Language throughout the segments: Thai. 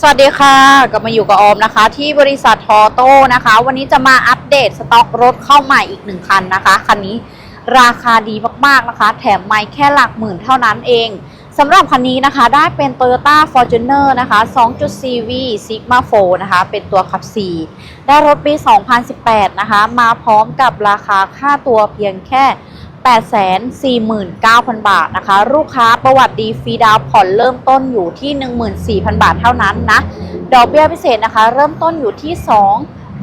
สวัสดีค่ะกลับมาอยู่กับออมนะคะ ที่บริษัททอโต้นะคะ วันนี้จะมาอัปเดตสต็อกรถเข้าใหม่อีกหนึ่งคันนะคะคันนี้ราคาดีมากๆนะคะ แถมไม่แค่หลักหมื่นเท่านั้นเองสำหรับคันนี้นะคะได้เป็น Toyota Fortuner นะคะ 2.4V Sigma 4นะคะ เป็นตัวขับ 4 ได้รถปี 2018 นะคะ มาพร้อมกับราคาค่าตัวเพียงแค่ 849,000 บาทนะคะ ลูกค้าประวัติดีฟรีดาวผ่อนเริ่มต้นอยู่ที่ 14,000 บาทเท่านั้นนะ ดอกเบี้ยพิเศษนะคะ เริ่มต้นอยู่ที่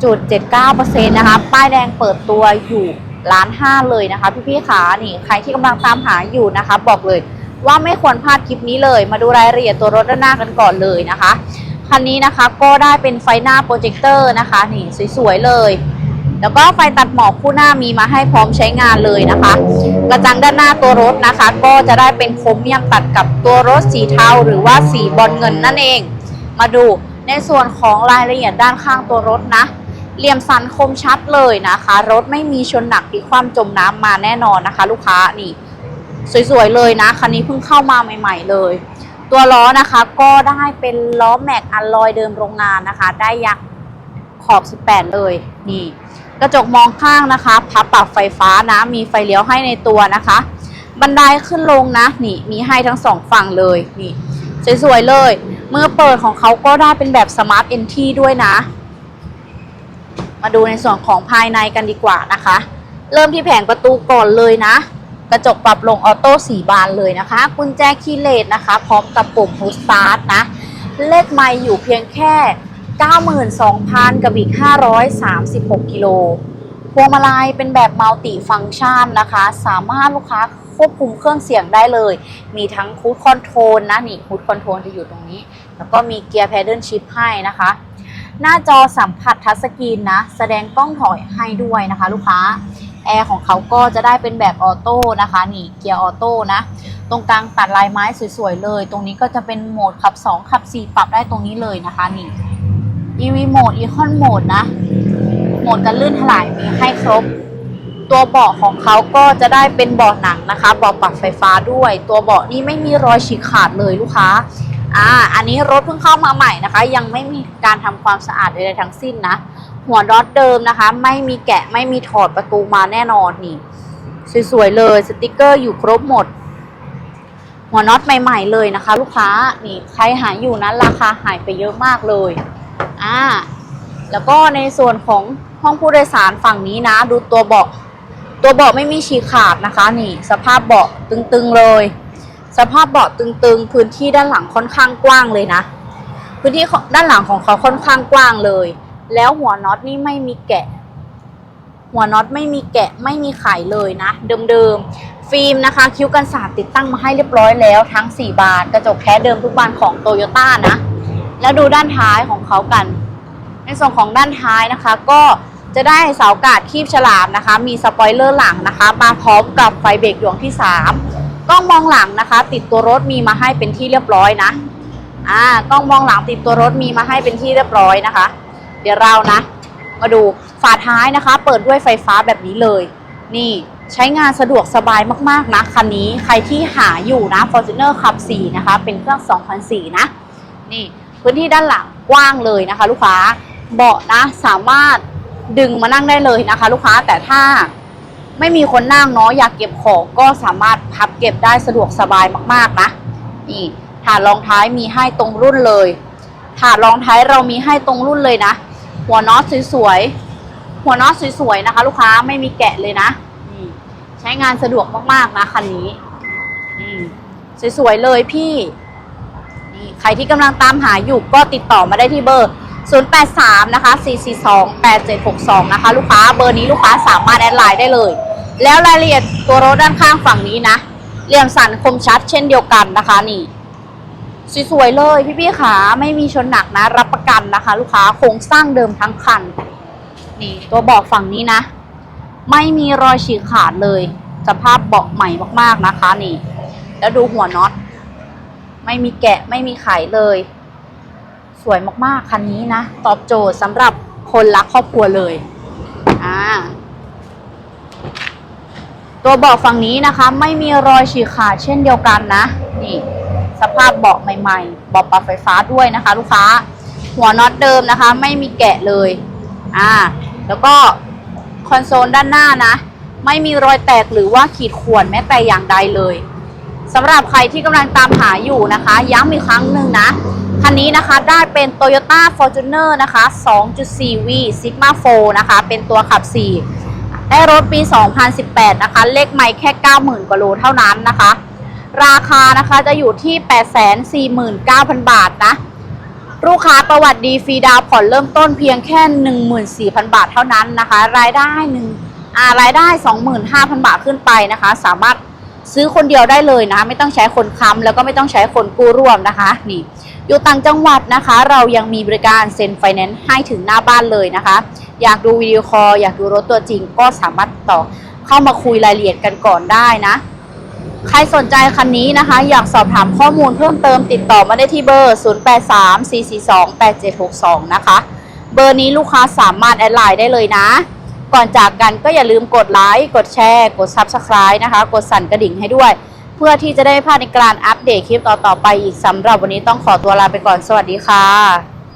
2.79%นะคะ ป้ายแดงเปิดตัวอยู่ล้านห้าเลยนะคะ พี่ๆขานี่ใครที่กำลังตามหาอยู่นะคะ บอกเลยว่าไม่ควรพลาดคลิปนี้เลย มาดูรายละเอียดตัวรถด้านหน้ากันก่อนเลยนะคะ คันนี้นะคะก็ได้เป็นไฟหน้าโปรเจคเตอร์นะคะ นี่สวยๆเลย แล้วก็ไฟตัดหมอกคู่หน้ามีมาให้พร้อมใช้งานเลยนะคะ กระจังด้านหน้าตัวรถนะคะ ก็จะได้เป็นโครเมียมตัดกับตัวรถสีเทาหรือว่าสีบอลเงินนั่นเอง มาดูในส่วนของรายละเอียดด้านข้างตัวรถนะเหลี่ยมสันคมชัดเลยนะคะ รถไม่มีชนหนักพลิกคว่ำจมน้ำมาแน่นอนนะคะ ลูกค้านี่ สวยๆเลยนะคันนี้เพิ่งเข้ามาใหม่ ๆ เลย ตัวล้อนะคะก็ได้เป็นล้อแม็กอัลลอยเดิมโรงงานนะคะ ได้ยักขอบ 18 เลยนี่ กระจกมองข้างนะคะพับปรับไฟฟ้านะ มีไฟเลี้ยวให้ในตัวนะคะ บันไดขึ้นลงนะ นี่มีให้ทั้งสองฝั่งเลยนี่สวยๆเลย เมื่อเปิดของเขาก็ได้เป็นแบบสมาร์ทเอนทีด้วยนะ มาดูในส่วนของภายในกันดีกว่านะคะ เริ่มที่แผงประตูก่อนเลยนะ กระจกปรับลงออโต้สีบานเลยนะคะ กุญแจคีย์เลสนะคะ พร้อมกับปุ่มพุชสตาร์ทนะ เลขไม่อยู่เพียงแค่ 92,000 กับอีก 536 กิโล พวงมาลัยเป็นแบบมัลติฟังก์ชันนะคะ สามารถลูกค้าควบคุมเครื่องเสียงได้เลย มีทั้งคูดคอนโทรลนะ นี่คูดคอนโทรลจะอยู่ตรงนี้ แล้วก็มีเกียร์แพดเดิลชิพให้นะคะ หน้าจอสัมผัสทัชสกรีนนะ แสดงกล้องถอยให้ด้วยนะคะ ลูกค้า แอร์ของเขาก็จะได้เป็นแบบออโต้นะคะ นี่เกียร์ออโต้นะ ตรงกลางตัดลายไม้สวยๆเลย ตรงนี้ก็จะเป็นโหมดขับ 2 ขับ 4 ปรับได้ตรงนี้เลยนะคะ นี่ EV โหมด Econ โหมดนะ โหมดกันลื่นถลายมีให้ครบ ตัวเบาะของเขาก็จะได้เป็นเบาะหนังนะคะเบาะปรับไฟฟ้าด้วย ตัวเบาะนี่ไม่มีรอยฉีกขาดเลยลูกค้าอ่าอันนี้รถเพิ่งเข้ามาใหม่นะคะ ยังไม่มีการทำความสะอาดใดๆทั้งสิ้นนะ หัวน็อตเดิมนะคะ ไม่มีแกะไม่มีถอดประตูมาแน่นอนนี่สวยๆเลยสติกเกอร์อยู่ครบหมด หัวน็อตใหม่ ๆ เลยนะคะ ลูกค้านี่ใครหาอยู่นั้นราคาหายไปเยอะมากเลย อ่า แล้วก็ในส่วนของห้องผู้โดยสารฝั่งนี้นะ ดูตัวเบาะ ตัวเบาะไม่มีฉีกขาดนะคะ นี่ สภาพเบาะตึงๆเลย สภาพเบาะตึงๆ พื้นที่ด้านหลังค่อนข้างกว้างเลยนะ พื้นที่ด้านหลังของเขาค่อนข้างกว้างเลย แล้วหัวน็อตนี่ไม่มีแกะ หัวน็อตไม่มีแกะไม่มีไขเลยนะ เดิมๆ ฟิล์มนะคะ คิ้วกันสาดติดตั้งมาให้เรียบร้อยแล้วทั้ง 4 บาน กระจกแท้เดิมทุกบานของโตโยต้านะ แล้วดูด้านท้ายของเขากัน ในส่วนของด้านท้ายนะคะ ก็จะได้เสากาดคีบฉลามนะคะ มีสปอยเลอร์หลังนะคะ มาพร้อมกับไฟเบรกดวงที่ 3 กล้องมองหลังนะคะ ติดตัวรถมีมาให้เป็นที่เรียบร้อยนะอ่ากล้องมองหลังติดตัวรถมีมาให้เป็นที่เรียบร้อยนะคะ เดี๋ยวเรานะ มาดูฝาท้ายนะคะ เปิดด้วยไฟฟ้าแบบนี้เลย นี่ใช้งานสะดวกสบายมากๆนะคันนี้ใครที่หาอยู่นะ Fortuner ขับ4นะคะ เป็นเครื่อง 2004 นะ นี่ พื้นที่ด้านหลังกว้างเลยนะคะ ลูกค้าเบาะนะสามารถดึงมานั่งได้เลยนะคะ ลูกค้าแต่ถ้าไม่มีคนนั่งเนาะอยากเก็บของก็สามารถพับเก็บได้สะดวกสบายมากๆนะนี่ถาดรองท้ายมีให้ตรงรุ่นเลยถาดรองท้ายเรามีให้ตรงรุ่นเลยนะ หัวน็อตสวยๆหัวน็อตสวยๆนะคะ ลูกค้าไม่มีแกะเลยนะใช้งานสะดวกมากๆนะคันนี้สวยๆเลยพี่ นี่ใครที่กำลังตามหาอยู่ก็ติดต่อมาได้ที่เบอร์ 083 นะคะ 442 8762 นะคะ ลูกค้าเบอร์นี้ลูกค้าสามารถแอดไลน์ได้เลย แล้วรายละเอียดตัวรถด้านข้างฝั่งนี้นะเหลี่ยมสันคมชัดเช่นเดียวกันนะคะนี่สวยๆเลยพี่ๆขาไม่มีชนหนักนะ รับประกันนะคะ ลูกค้าโครงสร้างเดิมทั้งคัน นี่ตัวเบาะฝั่งนี้นะ ไม่มีรอยฉีกขาดเลย สภาพเบาะใหม่มากๆนะคะ นี่ แล้วดูหัวน็อต ไม่มีแกะไม่มีไขเลย สวยมากๆ คันนี้นะ ตอบโจทย์สำหรับคนรักครอบครัวเลย อ่า ตัวเบาะฝั่งนี้นะคะ ไม่มีรอยฉีกขาดเช่นเดียวกันนะ นี่สสภาพเบาะใหม่ๆเบาะปรับไฟฟ้าด้วยนะคะ ลูกค้า หัวน็อตเดิมนะคะ ไม่มีแกะเลย อ่า แล้วก็คอนโซลด้านหน้านะ ไม่มีรอยแตกหรือว่าขีดข่วนแม้แต่อย่างใดเลย สำหรับใครที่กำลังตามหาอยู่นะคะ ย้ำอีกครั้งหนึ่งนะ คันนี้นะคะได้เป็น Toyota Fortuner นะคะ 2.4V Sigma 4นะคะ เป็นตัวขับ 4 ได้รถปี 2018 นะคะ เลขไม่แค่ 90,000 กว่าโลเท่านั้นนะคะ ราคานะคะจะอยู่ที่ 849,000 บาทนะ ลูกค้าประวัติดีฟรีดาวผ่อนเริ่มต้นเพียงแค่ 14,000 บาทเท่านั้นนะคะ รายได้หนึ่งอ่ารายได้ 25,000 บาทขึ้นไปนะคะ สามารถ ซื้อคนเดียวได้เลยนะ ไม่ต้องใช้คนค้ำแล้วก็ไม่ต้องใช้คนกู้ร่วมนะคะนี่อยู่ต่างจังหวัดนะคะ เรายังมีบริการเซ็นไฟแนนซ์ให้ถึงหน้าบ้านเลยนะคะ อยากดูวิดีโอคอลอยากดูรถตัวจริง ก็สามารถต่อเข้ามาคุยรายละเอียดกันก่อนได้นะ ใครสนใจคันนี้นะคะ อยากสอบถามข้อมูลเพิ่มเติมติดต่อมาได้ที่เบอร์ 0834428762 นะคะ เบอร์นี้ลูกค้าสามารถแอดไลน์ได้เลยนะ ก่อนจากกันก็อย่าลืมกดไลค์กดแชร์ กด Subscribe นะคะ กดสั่นกระดิ่งให้ด้วย เพื่อที่จะได้ไม่พลาดในการอัปเดตคลิปต่อๆไปอีกสำหรับวันนี้ต้องขอตัวลาไปก่อนสวัสดีค่ะ